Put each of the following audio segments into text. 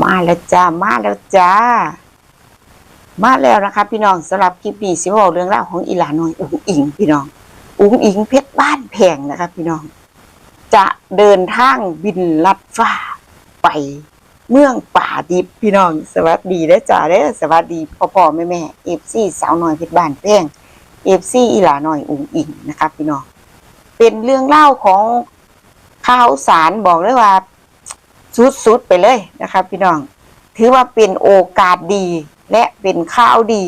มาแล้วจ้า มาแล้วจ้า มาแล้วนะคะ พี่น้องสำหรับคลิปนี้สิบอกเรื่องราวของอีหลาน้อยอุ๋งอิง พี่น้อง อุ๋งอิงเพชรบ้านแพงนะคะ พี่น้อง จะเดินทางบินลัดฟ้าไปเมืองป่าดิบพี่น้อง สวัสดีเด้จ้าเด้อสวัสดีพ่อพ่อแม่แม่เอฟซีสาวน้อยเพชรบ้านแพงเอฟซีอีหลาน้อยอุ๋งอิงนะคะ พี่น้อง เป็นเรื่องเล่าของข่าวสารบอกเลยว่า สุดๆไปเลยนะครับพี่น้อง ถือว่าเป็นโอกาสดีและเป็นข้าวดี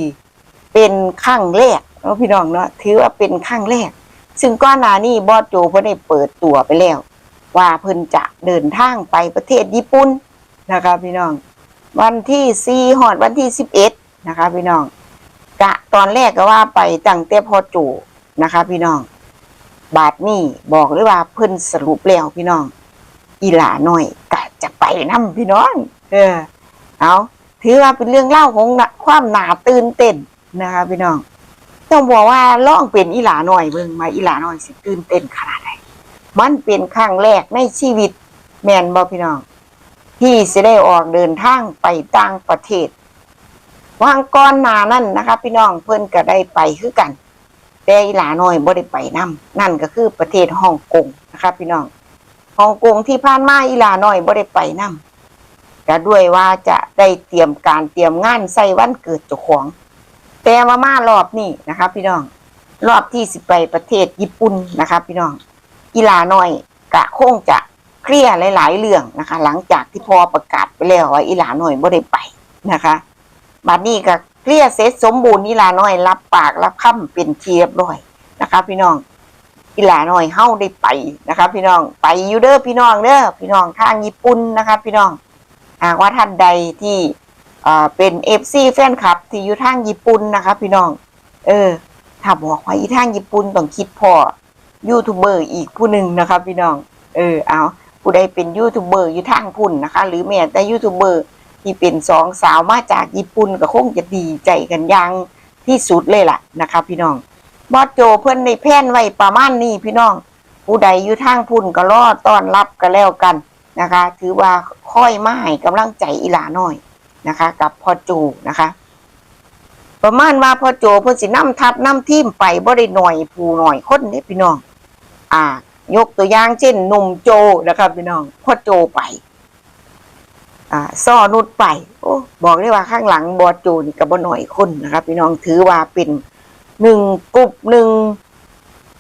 เป็นขั้งแรกเนาะพี่น้องเนาะถือว่าเป็นขั้งแรก ซึ่งก้อนหนานี่บอสโจเพิ่นได้เปิดตัวไปแล้ว ว่าเพิ่นจะเดินทางไปประเทศญี่ปุ่นนะครับพี่น้อง วันที่สี่หอดวันที่สิบเอ็ดนะคะพี่น้องกะตอนแรกก็ว่าไปตั้งแต่พอโจนะคะพี่น้อง บาทนี่บอกเลยว่าเพิ่นสรุปแล้วพี่น้อง อีหลาหน่อยกะจะไปนํพี่น้อง เออ เอาถือว่าเป็นเรื่องเล่าของความหนาตื่นเต้นนะคะพี่น้อง ต้องบอกว่าล่องเป็นอีหลาหน่อยเบิ่งมาอีหลาหน่อยสิตื่นเต้นขนาดไหนมันเป็นครั้งแรกในชีวิตแมนบอพี่น้อง ที่จะได้ออกเดินทางไปต่างประเทศวางก้อนนานั่นนะคะ พี่น้องเพิ่อนก็ได้ไปคือกัน แต่อีหลาหน้อยบ่ได้ไปนํนั่นก็คือประเทศฮ่องกงนะคะ พี่น้อง ฮ่องกงที่ผ่านมาอีหลาน้อยบ่ได้ไปนํก็ด้วยว่าจะได้เตรียมการเตรียมงานใส่วันเกิดเจ้าของ แต่ว่ามารอบนี้นะคะ พี่น้อง รอบที่สิบไปประเทศญี่ปุ่นนะคะ พี่น้องอีหลาน้อยกะคงจะเคลียร์หลาย ๆ เรื่องนะคะ หลังจากที่พอประกาศไปแล้วว่าอีหลาน้อยบ่ได้ไปนะคะบัดนี้ก็เคลียร์เสร็จสมบูรณ์อีหลาน้อย รับปากรับคำเป็นเรียบร้อยนะคะ พี่น้อง อีหลาน้อยเฮาได้ไปนะคะพี่น้องไปอยู่เด้อพี่น้องเด้อพี่น้องทางญี่ปุ่นนะคะพี่น้องหากว่าท่านใดที่อ่าเป็นเอฟซีแฟนคลับ ที่อยู่ทางญี่ปุ่นนะคะพี่น้อง เออถ้าบอกว่าอีทางญี่ปุ่นต้องคิดพอยูทูบเบอร์อีกผู้หนึ่งนะคะพี่น้อง เออเอาผู้ใดเป็นยูทูบเบอร์อยู่ทางพุ่นนะคะ หรือแม้แต่ยูทูบเบอร์ที่เป็นสองสาวมาจากญี่ปุ่นก็คงจะดีใจกันย่างที่สุดเลยล่ะนะคะพี่น้อง บอสโจเพื่อนในแพ่นไว้ประมาณนี้พี่น้อง ผู้ใดอยู่ทางพุ่นก็รอต้อนรับกันแล้วกันนะคะ ถือว่าค่อยมาให้กำลังใจอีหลาน่อยนะคะ กับพ่อโจนะคะ ประมาณว่าพ่อโจเพิ่นสินำทัพนำทีมไปบ่ได้หน่อยผู้หน่อยคนเด้พี่น้อง อ่า ยกตัวอย่างเช่นหนุ่มโจนะครับพี่น้องพ่อโจไปอ่าซ่อนุดไป โอ้ บอกได้ว่าข้างหลังบอโจนี่ก็บ่หน่อยคนนะครับ พี่น้องถือว่าเป็น หนึ่งกลุ่มหนึ่ง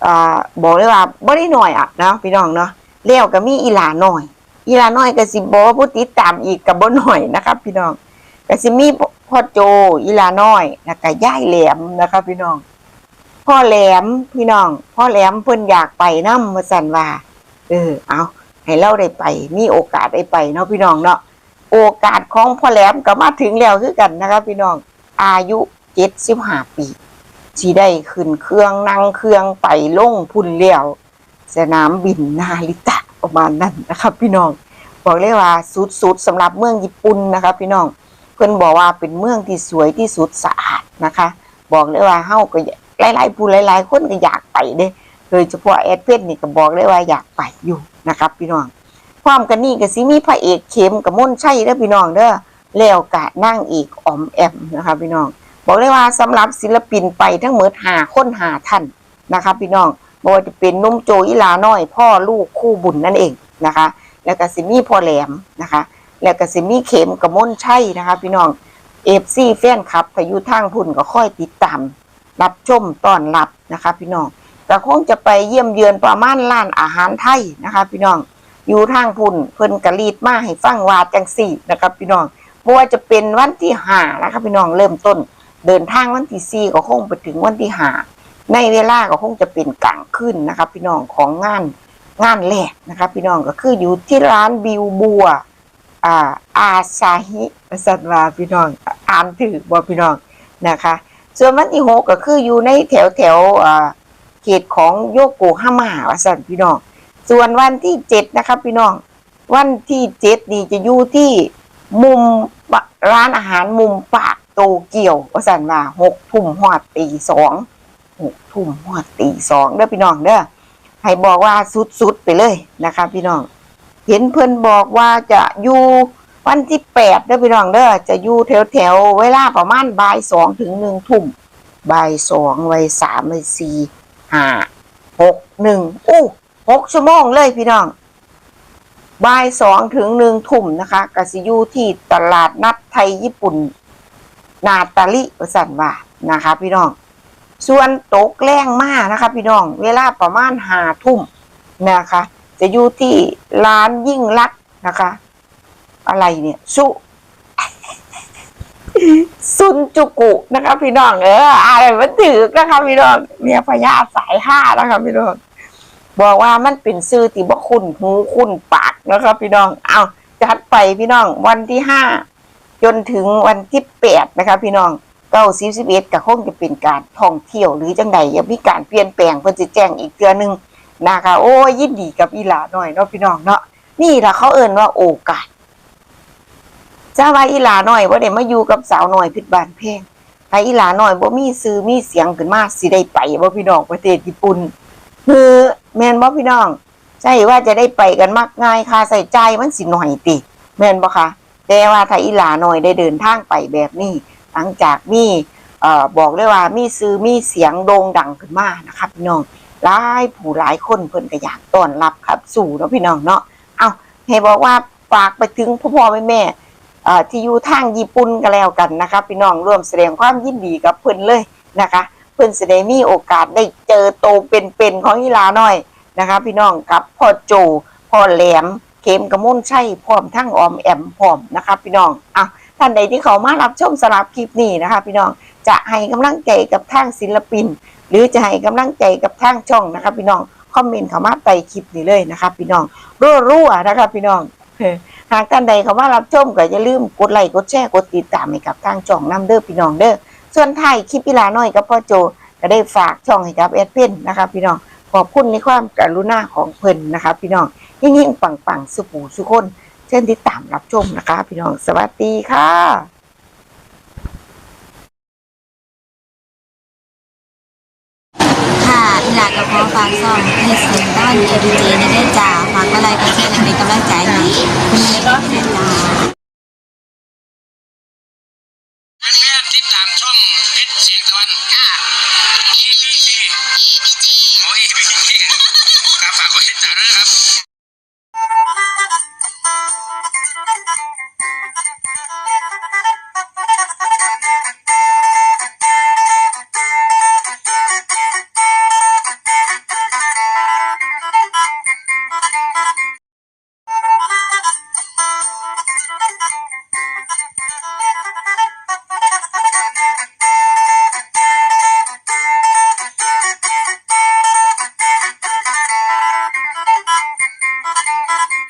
อ่าบอกเลยว่าบ่ได้หน่อยอะนะพี่น้องเนาะแล้วก็มีอีหลาหน่อย อีหลาน้อยก็สิบ่ผู้ติดตามอีกก็บ่หน่อยนะครับ พี่น้องก็สิมีพ่อโจอีหลาน้อยแล้วก็ย่ายแหลมนะครับพี่น้อง พ่อแหลมพี่น้อง พ่อแหลมเพิ่นอยากไปนำมาสันว่าเออเอาให้เราได้ไปมีโอกาสได้ไปเนาะพี่น้องเนาะโอกาสของพ่อแหลมก็มาถึงแล้วคือกันนะครับพี่น้อง อายุเจ็ดสิบห้าปี ที่ได้ขึ้นเครื่องนั่งเครื่องไปลงพุ่นเลี้ยวสนามบินนาริตะประมาณนั้นนะครับ พี่น้องบอกเลยว่าสุดๆสำหรับเมืองญี่ปุ่นนะครับพี่น้องเพิ่อนบอกว่าเป็นเมืองที่สวยที่สุดสะอาดนะคะ บอกเลยว่าเฮาก็หลายๆผู้หลายๆคนก็อยากไปเด้โดยเฉพาะแอดเพนนี่ก็บอกเลยว่าอยากไปอยู่นะครับ พี่น้องพร้อมกันนี่ก็สิมีพระเอกเข็มกับม่นใช่เด้อพี่น้องเด้อแล้วกะนั่งอีกออมแอมนะคะพี่น้อง บอกเลยว่าสำหรับศิลปินไปทั้งหมดหาค้นหาท่านนะคะพี่น้องบ่ว่าจะเป็นนุ่มโจอีหลาน้อย พ่อลูกคู่บุญนั่นเองนะคะ แล้วก็สิมี่พ่อแหลมนะคะ แล้วก็สิมี่เข็มกับม่นใช่นะคะ พี่น้องเอฟซีแฟนคลับถ้ายู่ทางพุ่นก็ค่อยติดตามรับชมต้อนรับนะคะ พี่น้องก็คงจะไปเยี่ยมเยือนประมาณร้านอาหารไทยนะคะ พี่น้องอยู่ทางพุ่นเพิ่นกะรีดมาให้ฟังว่าจังสี่นะครับพี่น้องเพราะว่าจะเป็นวันที่หานะครับพี่น้องเริ่มต้น เดินทางวันที่สี่ก็คงไปถึงวันที่ห้าในเวลาก็คงจะเป็นกลางคืนนะครับพี่น้องของงานงานแรกนะครับพี่น้องก็คืออยู่ที่ร้านบิวบัวอ่าอาซาฮิสัตว่าพี่น้องอ่านถือบ่พี่น้องนะคะ ส่วนวันที่หกก็คืออยู่ในแถวแถวอ่าเขตของโยโกฮาม่าวสัตว์พี่น้อง ส่วนวันที่เจ็ดนะครับพี่น้อง วันที่เจ็ดนี่จะอยู่ที่มุมร้านอาหารมุมปาก โตเกียวว่าสันว่าหกทุ่มหอดตีสองหกทุ่มหอดตีสองเด้อพี่น้องเด้อให้บอกว่าสุดๆไปเลยนะคะ พี่น้อง เห็นเพื่อนบอกว่าจะอยู่วันที่แปดเด้อพี่น้องเด้อจะอยู่แถวแถวๆเวลาประมาณบ่ายสองถึงหนึ่งทุ่มบ่ายสองวัยสามวัยสี่ห้าหกหนึ่งอู้หกชั่วโมงเลยพี่น้องบ่ายสองถึงหนึ่งทุ่มนะคะกสิยูที่ตลาดนัดไทยญี่ปุ่น นาตาลิประสันว่านะคะ พี่น้อง ส่วนตกแรงมากนะคะ พี่น้อง เวลาประมาณหาทุ่มนะคะ จะอยู่ที่ร้านยิ่งรักนะคะ อะไรเนี่ย สุซุนจุกุนะคะ พี่น้องเอออะไรมันถือนะคะ พี่น้องเมียพญาสายห้านะคะ พี่น้องบอกว่ามันเป็นซื้อที่บ่คุณหูคุณปากนะคะ พี่น้อง เอาจัดไปพี่น้อง วันที่ห้า จนถึงวันที่แปดนะคะพี่น้องเก้าสิบสิบเอ็ดก็คงจะเป็นการท่องเที่ยวหรือจังใดยังมีการเปลี่ยนแปลงเพื่อจะแจ้งอีกเทือนหนึ่งนะคะ โอ้ยยินดีกับอีหลาหน่อยเนาะพี่น้องเนาะนี่ละเขาเอ่นว่าโอกาสจ้าว่าอีหลาหน่อยบ่าได้มาอยู่กับสาวหน่อยพิดบานเพลงถ้าอีหลาหน่อยบ่มีซื้อมีเสียงขึ้นมาสิได้ไปบ่พี่น้องประเทศญี่ปุ่นคือแมนบ่พี่น้องใช่ว่าจะได้ไปกันมากง่ายค่าใส่ใจมันสิหน่อยติแมนบ่คะ แต่ว่าถ้าอีหลาหน่อยได้เดินทางไปแบบนี้ หลังจากมีเอ่อบอกเลยว่ามีซื้อมีเสียงโด่งดังขึ้นมานะครับพี่น้องหลายผู้หลายคนเพิ่นก็อยากต้อนรับครับ สู่เนาะพี่น้องเนาะเอาให้บอกว่าฝากไปถึงพ่อพ่อแม่แม่เอ่อที่อยู่ทางญี่ปุ่นก็แล้วกันนะคะพี่น้องร่วมแสดงความยินดีกับเพิ่นเลยนะคะ เพิ่นจะได้มีโอกาสได้เจอโตเป็นๆของอีหลาหน้อยนะคะ พี่น้องกับพ่อโจพ่อแหลม เข็มกระมุนใชัยพร้อมทั้งออมแอมพร้อมนะคะพี่น้องอะท่านใดที่เขามารับชมสลับคลิปนี้นะคะ พี่น้องจะให้กำลังใจกับทางศิลปิน หรือจะให้กำลังใจกับทางช่องนะคะ พี่น้องคอมเมนต์เข้ามาใต้คลิปนี้เลยนะคะพี่น้องรัวๆนะคะพี่น้องหากท่านใดเขาว่ารับชมก็อย่าลืมกดไลค์กดแชร์กดติดตามให้กับทางช่องน้ำเด้อพี่น้องเด้อส่วนไทยคลิปอีลาน้อยกับพ่อโจก็ได้ฝากช่องให้กับแอดเพนนะคะพี่น้อง ขอบคุณในความกรุณาของเพิ่นนะคะ พี่น้องยิ่งๆปังๆสุขูสุคนเช่นที่ตามรับชมนะคะ พี่น้องสวัสดีค่ะค่ะอีหลากับพ่อฝากซ่องเพจเสียงต้อนเอดีเจในได้จ่าฝากก็ไลค์ก็แชร์และเป็นกำลังใจให้คุณแม่ก็เป็นจ่าแฟนๆติดตามช่องเพชรเสียงตะวันค่ะ อีพีโอ้ยอีพีครับฝากกดติดตามด้วยนะครับ